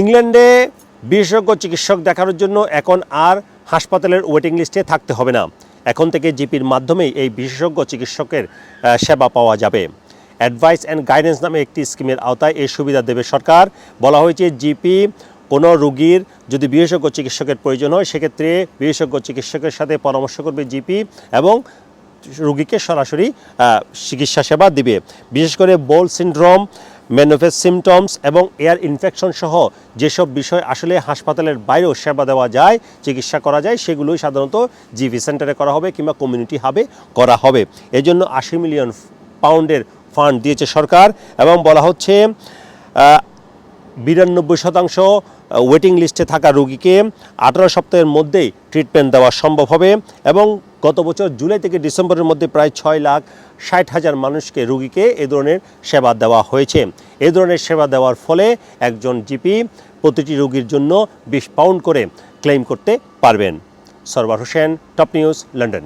ইংল্যান্ডে বিশেষজ্ঞ চিকিৎসক দেখানোর জন্য এখন আর হাসপাতালের ওয়েটিং লিস্টে থাকতে হবে না। এখন থেকে জিপির মাধ্যমেই এই বিশেষজ্ঞ চিকিৎসকের সেবা পাওয়া যাবে। অ্যাডভাইস অ্যান্ড গাইডেন্স নামে একটি স্কিমের আওতায় এই সুবিধা দেবে সরকার। বলা হয়েছে, জিপি, কোনো রুগীর যদি বিশেষজ্ঞ চিকিৎসকের প্রয়োজন হয়, সেক্ষেত্রে বিশেষজ্ঞ চিকিৎসকের সাথে পরামর্শ করবে জিপি এবং রুগীকে সরাসরি চিকিৎসা সেবা দিবে। বিশেষ করে বোল সিনড্রোম ম্যানোফেস সিমটমস এবং এয়ার ইনফেকশন সহ যেসব বিষয় আসলে হাসপাতালের বাইরেও সেবা দেওয়া যায়, চিকিৎসা করা যায়, সেগুলোই সাধারণত জিভি সেন্টারে করা হবে কিংবা কমিউনিটি হাবে করা হবে। এজন্য আশি মিলিয়ন পাউন্ডের ফান্ড দিয়েছে সরকার এবং বলা হচ্ছে বিরানব্বই শতাংশ ওয়েটিং লিস্টে থাকা রোগীকে আঠারো সপ্তাহের মধ্যেই ট্রিটমেন্ট দেওয়া সম্ভব হবে এবং গত বছর জুলাই থেকে ডিসেম্বরের মধ্যে প্রায় ছয় লাখ ষাট হাজার মানুষকে রুগীকে এ ধরনের সেবা দেওয়া হয়েছে। এ ধরনের সেবা দেওয়ার ফলে একজন জিপি প্রতিটি রোগীর জন্য বিশ পাউন্ড করে ক্লেম করতে পারবেন। Sarwar Hossain, top news, London.